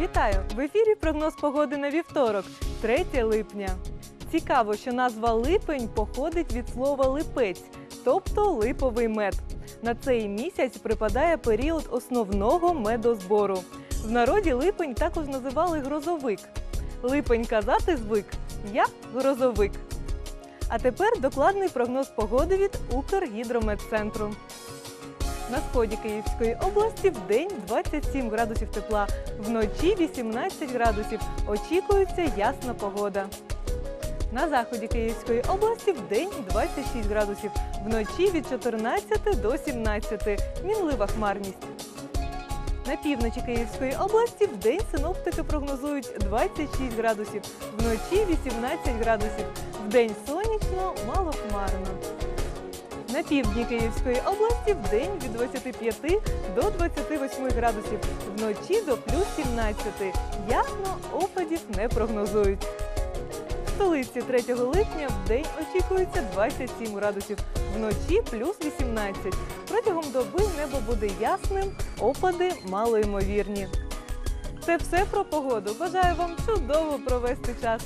Вітаю! В ефірі прогноз погоди на вівторок, 3 липня. Цікаво, що назва липень походить від слова липець, тобто липовий мед. На цей місяць припадає період основного медозбору. В народі липень також називали грозовик. Липень казати звик я грозовик. А тепер докладний прогноз погоди від Укргідрометцентру. На сході Київської області в день 27 градусів тепла, вночі 18 градусів. Очікується ясна погода. На заході Київської області в день 26 градусів, вночі від 14 до 17. Мінлива хмарність. На півночі Київської області в день синоптики прогнозують 26 градусів, вночі 18 градусів. В день сонячно, малохмарно. На півдні Київської області в день від 25 до 28 градусів, вночі до плюс 17. Ясно, опадів не прогнозують. В столиці 3 липня в день очікується 27 градусів, вночі плюс 18. Протягом доби небо буде ясним, опади малоймовірні. Це все про погоду. Бажаю вам чудово провести час.